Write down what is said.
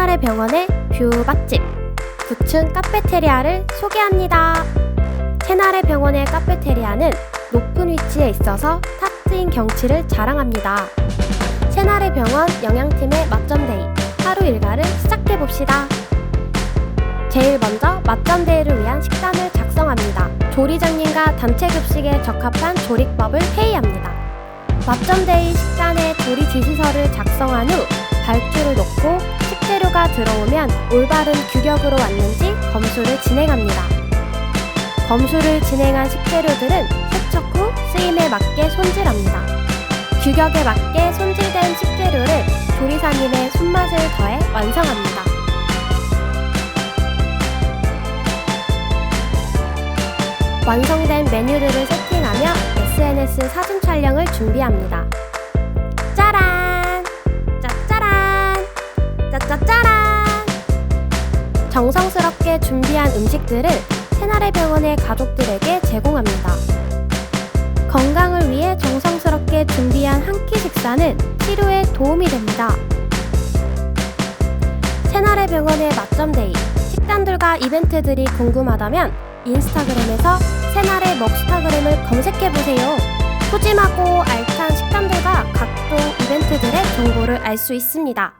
새나래 병원의 뷰 맛집 9층 카페테리아를 소개합니다. 새나래 병원의 카페테리아는 높은 위치에 있어서 탁 트인 경치를 자랑합니다. 새나래 병원 영양팀의 맛점데이 하루 일과를 시작해 봅시다. 제일 먼저 맛점데이를 위한 식단을 작성합니다. 조리장님과 단체 급식에 적합한 조리법을 회의합니다. 맛점데이 식단의 조리 지시서를 작성한 후 발주를 놓고 식재료가 들어오면 올바른 규격으로 왔는지 검수를 진행합니다. 검수를 진행한 식재료들은 세척 후 쓰임에 맞게 손질합니다. 규격에 맞게 손질된 식재료를 조리사님의 손맛을 더해 완성합니다. 완성된 메뉴들을 세팅하며 SNS 사진 촬영을 준비합니다. 정성스럽게 준비한 음식들을 새나래 병원의 가족들에게 제공합니다. 건강을 위해 정성스럽게 준비한 한 끼 식사는 치료에 도움이 됩니다. 새나래 병원의 맛점데이 식단들과 이벤트들이 궁금하다면 인스타그램에서 새나래 먹스타그램을 검색해보세요. 푸짐하고 알찬 식단들과 각종 이벤트들의 정보를 알 수 있습니다.